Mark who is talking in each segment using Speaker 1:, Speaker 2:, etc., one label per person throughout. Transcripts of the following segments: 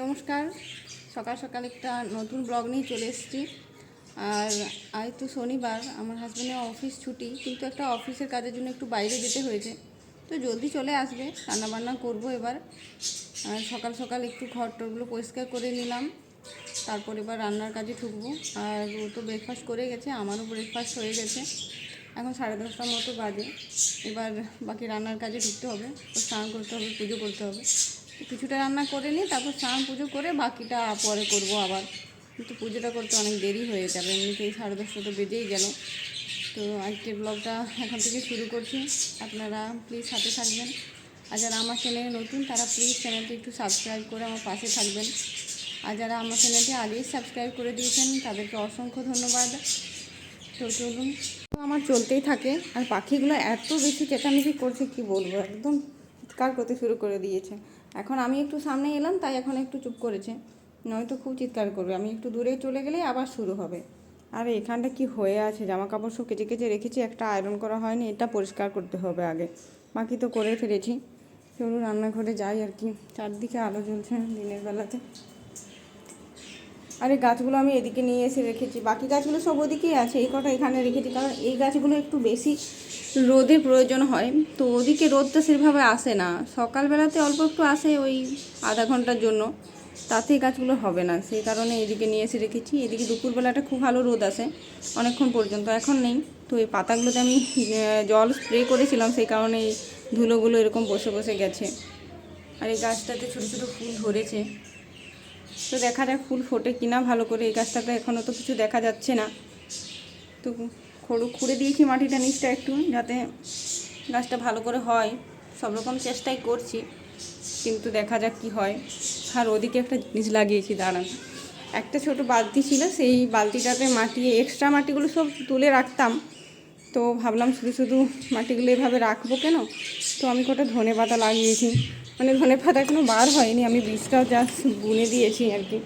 Speaker 1: নমস্কার। সকাল সকাল একটা নতুন ব্লগ নিয়ে চলে এসেছি। আর আজ তো শনিবার, আমার হাজব্যান্ডের অফিস ছুটি, কিন্তু একটা অফিসের কাজের জন্য একটু বাইরে যেতে হয়েছে। তো জলদি চলে আসবে, রান্নাবান্না করব এবার। আর সকাল সকাল একটু ঘর টরগুলো পরিষ্কার করে নিলাম, তারপর এবার রান্নার কাজে ঢুকবো। আর ও তো ব্রেকফাস্ট করে গেছে, আমারও ব্রেকফাস্ট হয়ে গেছে। এখন সাড়ে দশটার মতো বাজে, এবার বাকি রান্নার কাজে ঢুকতে হবে স্নান করতে হবে, পুজো করতে হবে। কিছুটা রান্না করে নিই, তারপর স্নান পুজো করে বাকিটা পরে করব আবার। কিন্তু পুজোটা করতে অনেক দেরি হয়ে যাবে, এমনিতেই সাড়ে দশটা তো বেজেই গেল। তো আজকের ব্লগটা এখন থেকে শুরু করছি। আপনারা প্লিজ সাথে থাকবেন। আর যারা আমার চ্যানেলে নতুন, তারা প্লিজ চ্যানেলটি একটু সাবস্ক্রাইব করে আমার পাশে থাকবেন। আর যারা আমার চ্যানেলটি আগেই সাবস্ক্রাইব করে দিয়েছেন, তাদেরকে অসংখ্য ধন্যবাদ। তো চলুন। আমার চলতেই থাকে। আর পাখিগুলো এত বেশি চেঁচামেচি করছে, কি বলব? একদম চিৎকার করতে শুরু করে দিয়েছে। এখন আমি একটু সামনে এলাম, তাই এখন একটু চুপ করেছে। নয়তো খুব চিৎকার করবে। আমি একটু দূরে চলে গেলেই আবার শুরু হবে। আর, এখানটা কি হয়ে আছে? জামা কাপড় সব কেচে কেচে রেখেছি, একটা আয়রন করা হয়নি, এটা পরিষ্কার করতে হবে আগে। বাকি তো করে ফেলেছি। চলুন রান্নাঘরে যাই আর কি। চারদিকে আলো জ্বলছে দিনের বেলাতে। আর এই গাছগুলো আমি এদিকে নিয়ে এসে রেখেছি। বাকি গাছগুলো সব ওদিকেই আছে। এই কটা এখানে রেখেছি, কারণ এই গাছগুলো একটু বেশি রোদের প্রয়োজন হয়। তো ওদিকে রোদটা সেভাবে আসে না। সকালবেলাতে অল্প একটু আসে ওই আধা ঘণ্টার জন্য। তাতে গাছগুলো হবে না। সেই কারণে এদিকে নিয়ে এসে রেখেছি। এদিকে দুপুরবেলাটা খুব ভালো রোদ আসে অনেকক্ষণ পর্যন্ত। এখন নেই। তো এই পাতাগুলোতে আমি জল স্প্রে করেছিলাম। সেই কারণে এই ধুলোগুলো এরকম বসে বসে গেছে। আর এই গাছটাতে ছোটো ছোটো ফুল ধরেছে। তো দেখা যাক ফুল ফোটে কিনা। ভালো করে এই গাছটাতে এখনও তো কিছু দেখা যাচ্ছে না। তো খড়ু খুঁড়ে দিয়েছি মাটিটা নিচটা একটু, যাতে গাছটা ভালো করে হয়। সব রকম চেষ্টাই করছি, কিন্তু দেখা যাক কি হয়। আর ওদিকে একটা জিনিস লাগিয়েছি, দাঁড়ান। একটা ছোট বালতি ছিল, সেই বালতিটাতে মাটি এক্সট্রা মাটিগুলো সব তুলে রাখতাম। তো ভাবলাম শুধু শুধু মাটিগুলো এভাবে রাখব কেন? তো আমি কটা ধনে পাতা লাগিয়েছি। মানে ধনে পাতা এখনও বার হয়নি, আমি বীজটাও জাস্ট বুনে দিয়েছি আর কি।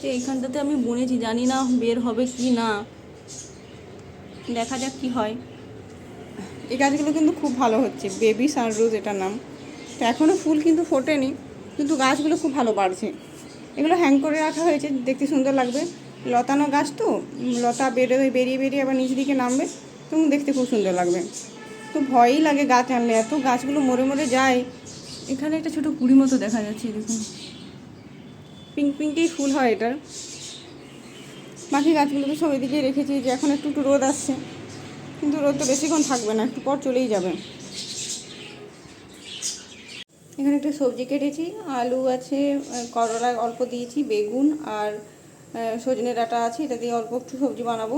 Speaker 1: তো এইখানটাতে আমি বুনেছি, জানি না বের হবে কি না। দেখা যাক কি হয়। এই গাছগুলো কিন্তু খুব ভালো হচ্ছে, বেবি সানরোজ এটার নাম। তো এখনও ফুল কিন্তু ফোটেনি, কিন্তু গাছগুলো খুব ভালো বাড়ছে। এগুলো হ্যাং করে রাখা হয়েছে, দেখতে সুন্দর লাগবে। লতানো গাছ তো, লতা বেরো, বেরিয়ে বেরিয়ে আবার নিচ দিকে নামবে তখন দেখতে খুব সুন্দর লাগবে। তো ভয়ই লাগে গাছ আনলে, এত গাছগুলো মরে মরে যায়। এখানে একটা ছোটো কুড়ি মতো দেখা যাচ্ছে, দেখুন। পিঙ্ক পিঙ্কেই ফুল হয় এটার। বাকি গাছগুলো তো সব এদিকে রেখেছি, যে এখন একটু একটু রোদ আসছে। কিন্তু রোদ তো বেশিক্ষণ থাকবে না, একটু পর চলেই যাবে। এখানে একটা সবজি কেটেছি, আলু আছে করলা অল্প দিয়েছি, বেগুন আর সজনে ডাঁটা আছে, এটা দিয়ে অল্প একটু সবজি বানাবো।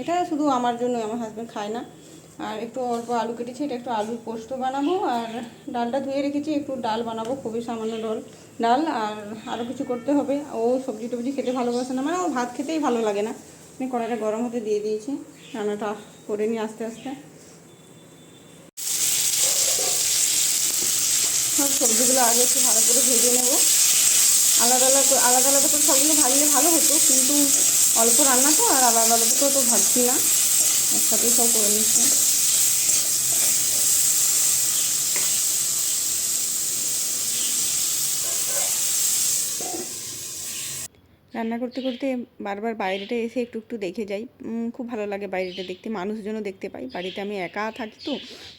Speaker 1: এটা শুধু আমার জন্য আমার হাজব্যান্ড খায় না। আর একটু অল্প আলু কেটেছি, এটা একটু আলুর পোস্ত বানাবো, আর ডালটা ধুয়ে রেখেছি, একটু ডাল বানাবো, খুবই সামান্য ডাল ডাল, আর আরও কিছু করতে হবে। ও সবজি টবজি খেতে ভালোবাসে না মানে ও ভাত খেতেই ভালো লাগে না। আমি কড়াটা গরম হতে দিয়ে দিয়েছি, রান্নাটা করে নিই আস্তে আস্তে। সব সবজিগুলো আগে একটু ভালো করে ভেজে নেব। আলাদা আলাদা আলাদা আলাদা করে সবগুলো ভাজলে ভালো হতো, কিন্তু অল্প রান্না তো, আর আলাদা আলাদা করে তো ভাজছি না। একসাথেই সব করে নিচ্ছি। রান্না করতে করতে বারবার বাইরেটা এসে একটু একটু দেখে যাই। খুব ভালো লাগে বাইরেটা দেখতে, মানুষজনও দেখতে পাই। বাড়িতে আমি একা থাকি তো,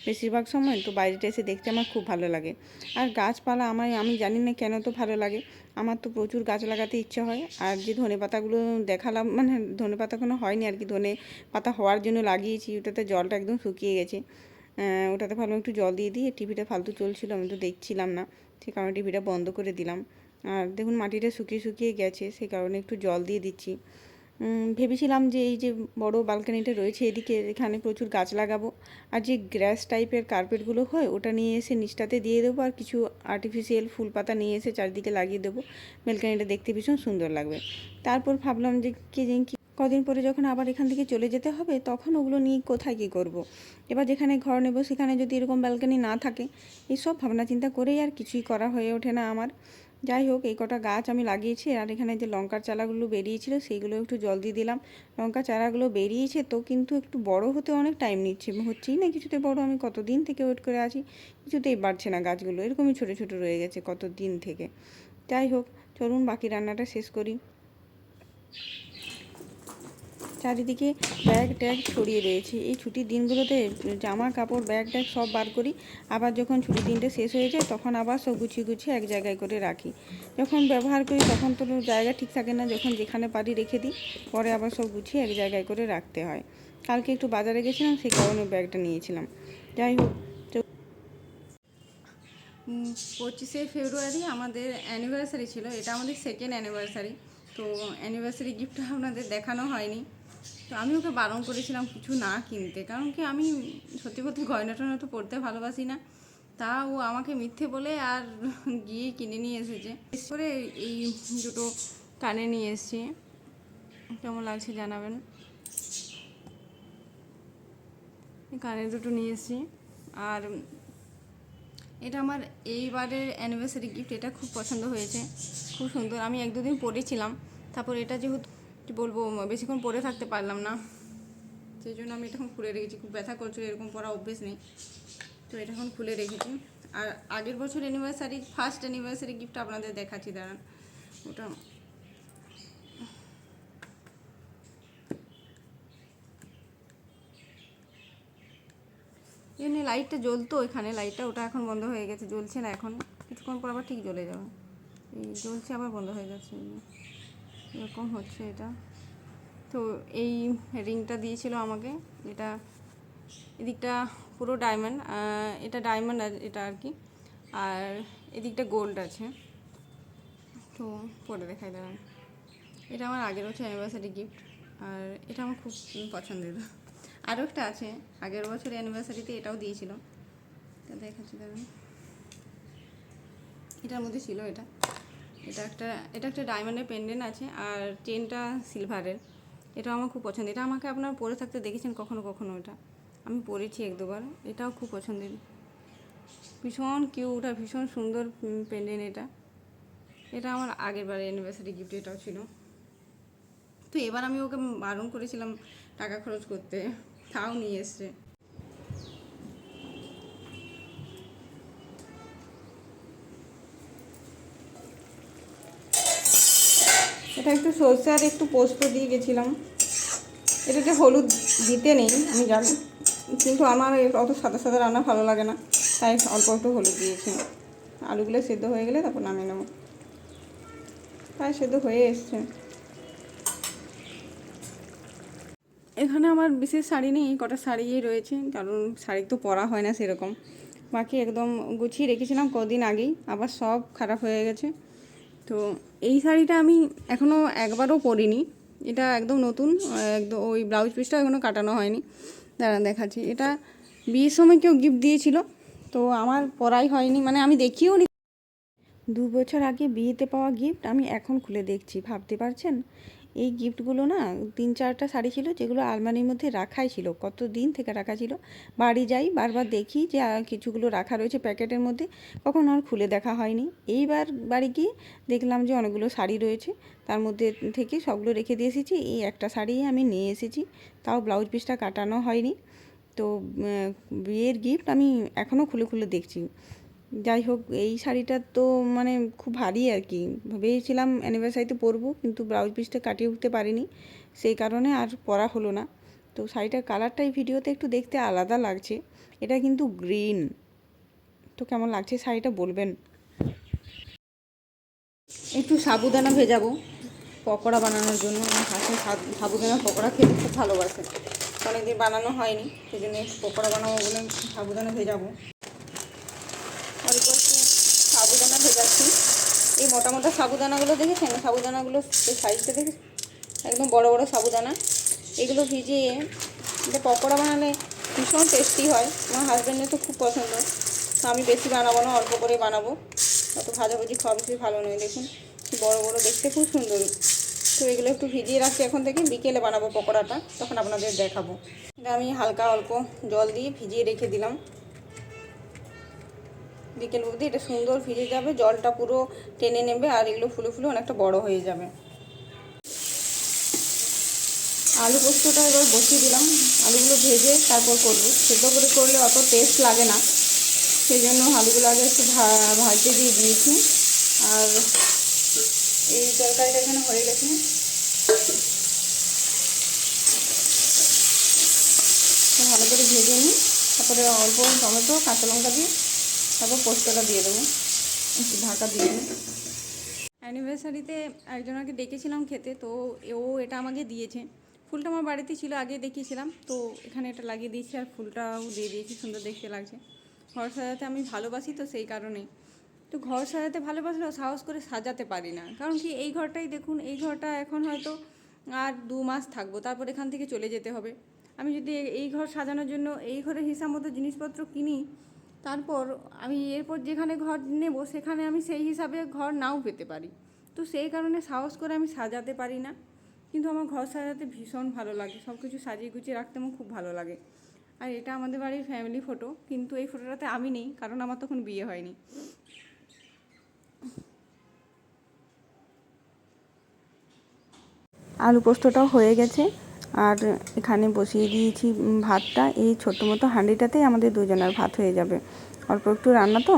Speaker 1: বেশিরভাগ সময় তো বাইরেটা এসে দেখতে আমার খুব ভালো লাগে। আর গাছপালা আমার, আমি জানি না কেন তো ভালো লাগে। আমার তো প্রচুর গাছ লাগাতে ইচ্ছে হয়। আর যে ধনে পাতাগুলো দেখালাম মানে ধনে পাতা কোনো হয়নি আর কি, ধনে পাতা হওয়ার জন্য লাগিয়েছি। ওটাতে জলটা একদম শুকিয়ে গেছে। ওটাতে ভালো একটু জল দিয়ে দিয়ে টিভিটা ফালতু চলছিল, আমি তো দেখছিলাম না। সেই কারণে টিভিটা বন্ধ করে দিলাম। আর দেখুন মাটিটা শুকিয়ে শুকিয়ে গেছে সেই কারণে একটু জল দিয়ে দিচ্ছি। ভেবেছিলাম যে এই যে বড় বালকানিটা রয়েছে, এদিকে এখানে প্রচুর গাছ লাগাবো। আর যে গ্রাস টাইপের কার্পেটগুলো হয়, ওটা নিয়ে এসে নিচটাতে দিয়ে দেবো, আর কিছু আর্টিফিশিয়াল ফুল পাতা নিয়ে এসে চারিদিকে লাগিয়ে দেবো। বেলকানিটা দেখতে ভীষণ সুন্দর লাগবে। তারপর ভাবলাম যে কে কি, কদিন পরে যখন আবার এখান থেকে চলে যেতে হবে, তখন ওগুলো নিয়ে কোথায় কী করব। এবার যেখানে ঘর নেব, সেখানে যদি এরকম ব্যালকানি না থাকে এইসব ভাবনা চিন্তা করেই আর কিছুই করা হয়ে ওঠে না আমার। যাই হোক, এই কটা গাছ আমি লাগিয়েছি। আর এখানে যে লঙ্কার চারাগুলো বেরিয়েছিল, সেইগুলো একটু জল দিয়ে দিলাম। লঙ্কা চারাগুলো বেরিয়েছে তো, কিন্তু একটু বড় হতে অনেক টাইম নিচ্ছে। হচ্ছেই না কিছুতে বড়, আমি কতদিন থেকে ওয়েট করে আছি? কিছুতেই বাড়ছে না গাছগুলো, এরকমই ছোটো ছোটো রয়ে গেছে কত দিন থেকে। যাই হোক, চলুন বাকি রান্নাটা শেষ করি। চারিদিকে ব্যাগ ট্যাগ ছড়িয়ে রয়েছে। এই ছুটির দিনগুলোতে জামা, কাপড়, ব্যাগ ট্যাগ সব বার করি। আবার যখন ছুটির দিনটা শেষ হয়ে যায়, তখন আবার সব গুছিয়ে গুছিয়ে এক জায়গায় করে রাখি। যখন ব্যবহার করি, তখন তো জায়গা ঠিক থাকে না, যখন যেখানে পারি রেখে দিই। পরে আবার সব গুছিয়ে এক জায়গায় করে রাখতে হয়। কালকে একটু বাজারে গেছিলাম, সেই কারণে ব্যাগটা নিয়েছিলাম। যাই হোক পঁচিশে ফেব্রুয়ারি আমাদের অ্যানিভার্সারি ছিল। এটা আমাদের সেকেন্ড অ্যানিভার্সারি তো অ্যানিভার্সারি গিফটটা আপনাদের দেখানো হয়নি। তো আমি ওকে বারণ করেছিলাম কিছু না কিনতে, কারণ কি আমি সত্যি কথা গয়না টয়না তো পড়তে ভালোবাসি না। তা ও আমাকে মিথ্যে বলে আর গিয়ে কিনে নিয়ে এসেছে। বিশেষ করে এই দুটো কানে নিয়ে এসেছি। কেমন লাগছে জানাবেন? কানে দুটো নিয়ে এসেছি। আর এটা আমার এইবারের অ্যানিভার্সারি গিফট এটা খুব পছন্দ হয়েছে। খুব সুন্দর, আমি এক দুদিন পরেছিলাম। তারপর এটা যেহেতু কি বলব, বেশিক্ষণ পরে থাকতে পারলাম না। সেই জন্য আমি এটা এখন খুলে রেখেছি। খুব ব্যথা করছিল, এরকম পরা অভ্যেস নেই। তো এটা এখন খুলে রেখেছি। আর আগের বছর অ্যানিভার্সারি ফার্স্ট অ্যানিভার্সারি গিফট আপনাদের দেখাচ্ছি, দাঁড়ান। ওটা এমনি লাইটটা জ্বলতো এখানে। লাইটটা ওটা এখন বন্ধ হয়ে গেছে। জ্বলছে না এখন। কিছুক্ষণ পর আবার ঠিক জ্বলে যাবে। এই জ্বলছে, আবার বন্ধ হয়ে যাচ্ছে। এরকম হচ্ছে এটা। তো এই রিংটা দিয়েছিল আমাকে, এটা এদিকটা পুরো ডায়মন্ড এটা ডায়মন্ড এটা আর কি, আর এদিকটা গোল্ড আছে। তো পরে দেখাই দাঁড়ান। এটা আমার আগের বছর অ্যানিভার্সারি গিফট আর এটা আমার খুব পছন্দের। আরও একটা আছে, আগের বছর অ্যানিভার্সারিতে এটাও দিয়েছিল। এটা দেখাচ্ছি দাঁড়ান। এটার মধ্যে ছিল এটা। এটা একটা এটা একটা ডায়মন্ডের পেন্ডেন্ট আছে আর চেনটা সিলভারের এটা আমার খুব পছন্দ এটা আমাকে আপনার পরে থাকতে দেখেছেন কখনো কখনো এটা। আমি পরেছি এক দুবার। এটাও খুব পছন্দের। ভীষণ কিউট আর ভীষণ সুন্দর পেন্ডেন্ট এটা। এটা আমার আগের বারে অ্যানিভার্সারি গিফট এটাও ছিল। তো এবার আমি ওকে বারণ করেছিলাম টাকা খরচ করতে। তাও নিয়ে এসছে। এটা একটু সর্ষে আর একটু পোস্ত দিয়ে গেছিলাম। এটাতে হলুদ দিতে নেই, আমি জানি, কিন্তু আমার অত সাদা সাদা রান্না ভালো লাগে না, তাই অল্প একটু হলুদ দিয়েছি। আলুগুলো সেদ্ধ হয়ে গেলে তারপর নামিয়ে নেব। প্রায় সেদ্ধ হয়ে এসছে। এখানে আমার বিশেষ শাড়ি নেই, কটা শাড়িই রয়েছে, কারণ শাড়ি তো পরা হয় না সেরকম। বাকি একদম গুছিয়ে রেখেছিলাম কদিন আগেই, আবার সব খারাপ হয়ে গেছে। তো এই শাড়িটা আমি এখনও একবারও পরিনি। এটা একদম নতুন, একদম ওই ব্লাউজ পিসটা এখনও কাটানো হয়নি। দাঁড়ান দেখাচ্ছি। এটা বিয়ের সময় কেউ গিফট দিয়েছিল, তো আমার পরাই হয়নি মানে আমি দেখিও নি। দু বছর আগে বিয়েতে পাওয়া গিফট আমি এখন খুলে দেখছি, ভাবতে পারছেন? এই গিফটগুলো না তিন চারটা শাড়ি ছিল যেগুলো আলমারির মধ্যে রাখাই ছিল, কত দিন থেকে রাখা ছিল। বাড়ি যাই, বারবার দেখি যে কিছুগুলো রাখা রয়েছে প্যাকেটের মধ্যে, কখন আর খুলে দেখা হয়নি। এইবার বাড়ি গিয়ে দেখলাম যে অনেকগুলো শাড়ি রয়েছে, তার মধ্যে থেকে সবগুলো রেখে দিয়ে এসেছি, এই একটা শাড়ি আমি নিয়ে এসেছি, তাও ব্লাউজ পিসটা কাটানো হয়নি। তো বিয়ের গিফট আমি এখনও খুলে খুলে দেখছি। যাই হোক, এই শাড়িটা তো মানে খুব ভারী আর কি ভেবেছিলাম অ্যানিভার্সারিতে পরবো, কিন্তু ব্লাউজ পিসটা কাটিয়ে উঠতে পারিনি। সেই কারণে আর পরা হলো না। তো শাড়িটার কালারটা এই ভিডিওতে একটু দেখতে আলাদা লাগছে। এটা কিন্তু গ্রিন তো কেমন লাগছে শাড়িটা বলবেন? একটু সাবুদানা ভেজাবো পকোড়া বানানোর জন্য। আমার হাসি সাবুদানা পকোড়া খেতে খুব ভালোবাসে। অনেকদিন বানানো হয়নি সেই জন্য পকোড়া বানাবো বলে সাবুদানা ভেজাবো অল্প একটু সাবুদানা ভেজাচ্ছি এই মোটা মোটা সাবুদানাগুলো দেখেছেন? সাবুদানাগুলো এই সাইজটা দেখে একদম বড় বড় সাবুদানা। এগুলো ভিজিয়ে এটা পকোড়া বানালে ভীষণ টেস্টি হয়। আমার হাজব্যান্ডের তো খুব পছন্দ। তো আমি বেশি বানাবো না, অল্প করে বানাবো। অত ভাজাভুজি খাওয়া বেশি ভালো নয়, দেখুন। বড় বড় দেখতে খুব সুন্দর। তো এগুলো একটু ভিজিয়ে রাখছি এখন থেকে। বিকেলে বানাবো পকোড়াটা। তখন আপনাদের দেখাবো। এটা আমি হালকা অল্প জল দিয়ে ভিজিয়ে রেখে দিলাম। বিকেল অবধি এটা সুন্দর ভিজে যাবে, জলটা পুরো টেনে নেবে আর এগুলো ফুলে ফুলে অনেকটা বড় হয়ে যাবে। আলু পোস্তটা এবার বসিয়ে দিলাম। আলুগুলো ভেজে তারপর করব। সেদ্ধ করে করলে অত টেস্ট লাগে না। সেই জন্য আলুগুলো আগে একটু ভাজতে দিয়ে দিয়েছি। আর এই তরকারিটা এখানে হয়ে গেছে। ভালো করে ভেজে নিই। তারপরে অল্প টমেটো, কাঁচা লঙ্কা দিয়ে তারপর পোস্তটা দিয়ে দেবো। একটু ঢাকা দিয়ে দিই। অ্যানিভার্সারিতে একজনকে ডেকেছিলাম খেতে, তো ও এটা আমাকে দিয়েছে। ফুলটা আমার বাড়িতে ছিল, আগে দেখিয়েছিলাম। তো এখানে এটা লাগিয়ে দিয়েছি আর ফুলটাও দিয়ে দিয়েছি, সুন্দর দেখতে লাগছে। ঘর সাজাতে আমি ভালোবাসি তো সেই কারণেই। তো ঘর সাজাতে ভালোবাসলেও সাহস করে সাজাতে পারি না। কারণ কি, এই ঘরটাই দেখুন, এই ঘরটা এখন হয়তো আর দু মাস থাকব, তারপর এখান থেকে চলে যেতে হবে। আমি যদি এই ঘর সাজানোর জন্য, এই ঘরের হিসাব মতো জিনিসপত্র কিনি তারপর আমি এরপর যেখানে ঘর নেব, সেখানে আমি সেই হিসাবে ঘর নাও পেতে পারি। তো সেই কারণে সাহস করে আমি সাজাতে পারি না। কিন্তু আমার ঘর সাজাতে ভীষণ ভালো লাগে। সব কিছু সাজিয়ে গুছিয়ে রাখতে আমার খুব ভালো লাগে। আর এটা আমাদের বাড়ির ফ্যামিলি ফটো কিন্তু এই ফটোটাতে আমি নেই, কারণ আমার তখন বিয়ে হয়নি। আলু পোস্তটাও হয়ে গেছে। আর এখানে বসিয়ে দিয়েছি ভাতটা। এই ছোট্ট মতো হাঁড়িটাতেই আমাদের দুজনের ভাত হয়ে যাবে। অল্প একটু রান্না তো।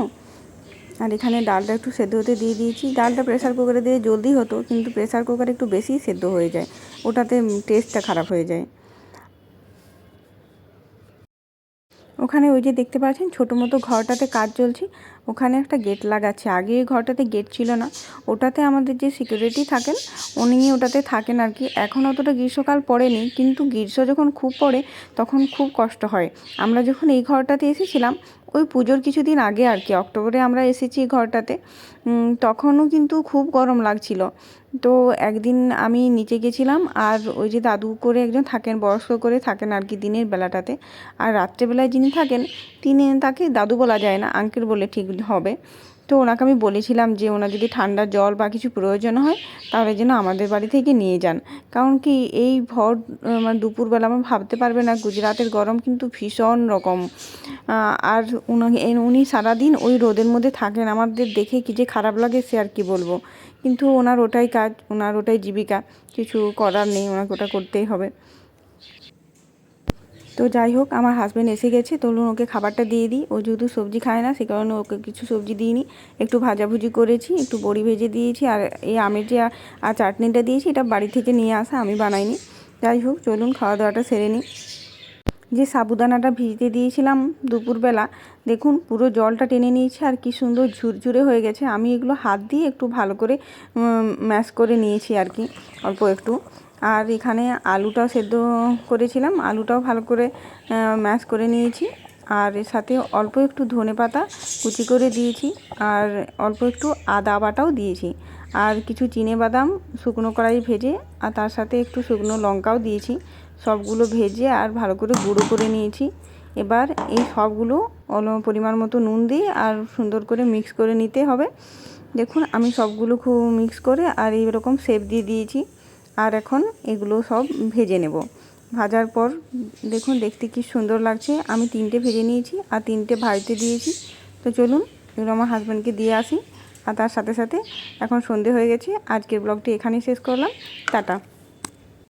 Speaker 1: আর এখানে ডালটা একটু সেদ্ধ হতে দিয়ে দিয়েছি। ডালটা প্রেসার কুকারে দিয়ে জলদি হতো, কিন্তু প্রেসার কুকারে একটু বেশি সেদ্ধ হয়ে যায়। ওটাতে টেস্টটা খারাপ হয়ে যায়। ওখানে ওই যে দেখতে পাচ্ছেন, ছোটো মতো ঘরটাতে কাজ চলছে। ওখানে একটা গেট লাগাচ্ছে। আগে এই ঘরটাতে গেট ছিল না। ওটাতে আমাদের যে সিকিউরিটি থাকেন, উনি ওটাতে থাকেন আর কি। এখন অতটা গ্রীষ্মকাল পড়েনি, কিন্তু গ্রীষ্ম যখন খুব পড়ে, তখন খুব কষ্ট হয়। আমরা যখন এই ঘরটাতে এসেছিলাম, ওই পুজোর কিছুদিন আগে আর কি, অক্টোবরে আমরা এসেছি এই ঘরটাতে তখনও কিন্তু খুব গরম লাগছিল। তো একদিন আমি নিচে গেছিলাম আর ওই যে দাদু করে একজন থাকেন, বয়স্ক করে থাকেন আর কি দিনের বেলাটাতে। আর রাত্রেবেলায় যিনি থাকেন, তিনি তাকে দাদু বলা যায় না আঙ্কেল বলে ঠিক হবে। তো ওনাকে আমি বলেছিলাম যে ওনার যদি ঠান্ডা জল বা কিছু প্রয়োজন হয়, তাহলে যেন আমাদের বাড়ি থেকে নিয়ে যান। কারণ কি এই ভর মানে দুপুরবেলা আমার ভাবতে পারবে না গুজরাটের গরম কিন্তু ভীষণ রকম। আর উনি উনি সারাদিন ওই রোদের মধ্যে থাকেন। আমাদের দেখে কি যে খারাপ লাগে সে আর কি বলব। কিন্তু ওনার ওটাই কাজ, ওনার ওটাই জীবিকা। কিছু করার নেই, ওনাকে ওটা করতেই হবে। তো যাই হোক, আমার হাজব্যান্ড এসে গেছে। তলুন ওকে খাবারটা দিয়ে দিই। ও যেহেতু সবজি খায় না, সে কারণে ওকে কিছু সবজি দিইনি। একটু ভাজাভুজি করেছি, একটু বড়ি ভেজে দিয়েছি। আর এই আমের যে আর চাটনিটা দিয়েছি, এটা বাড়ি থেকে নিয়ে আসা, আমি বানাইনি। যাই হোক, চলুন খাওয়া দাওয়াটা সেরে নিই। যে সাবুদানাটা ভিজতে দিয়েছিলাম দুপুরবেলা, দেখুন পুরো জলটা টেনে নিয়েছে, আর কি সুন্দর ঝুরঝুরে হয়ে গেছে। আমি এগুলো হাত দিয়ে একটু ভালো করে ম্যাশ করে নিয়েছি আর কি, অল্প একটু। আর এখানে আলুটাও সেদ্ধ করেছিলাম। আলুটাও ভালো করে ম্যাশ করে নিয়েছি। আর এর সাথে অল্প একটু ধনে পাতা কুচি করে দিয়েছি। আর অল্প একটু আদা বাটাও দিয়েছি। আর কিছু চিনে বাদাম শুকনো কড়াই ভেজে, আর তার সাথে একটু শুকনো লঙ্কাও দিয়েছি। সবগুলো ভেজে আর ভালো করে গুঁড়ো করে নিয়েছি। এবার এই সবগুলো অল পরিমাণ মতো নুন দিয়ে আর সুন্দর করে মিক্স করে নিতে হবে। দেখুন, আমি সবগুলো খুব মিক্স করে আর এইরকম শেপ দিয়ে দিয়েছি। আর এখন এগুলো সব ভেজে নেব। ভাজার পর দেখুন দেখতে কি সুন্দর লাগছে। আমি তিনটে ভেজে নিয়েছি আর তিনটে ভাজতে দিয়েছি। তো চলুন এগুলো আমার হাজব্যান্ডকে দিয়ে আসি। আর তার সাথে সাথে এখন সন্ধে হয়ে গেছে। আজকের ব্লগটি এখানেই শেষ করলাম। টাটা।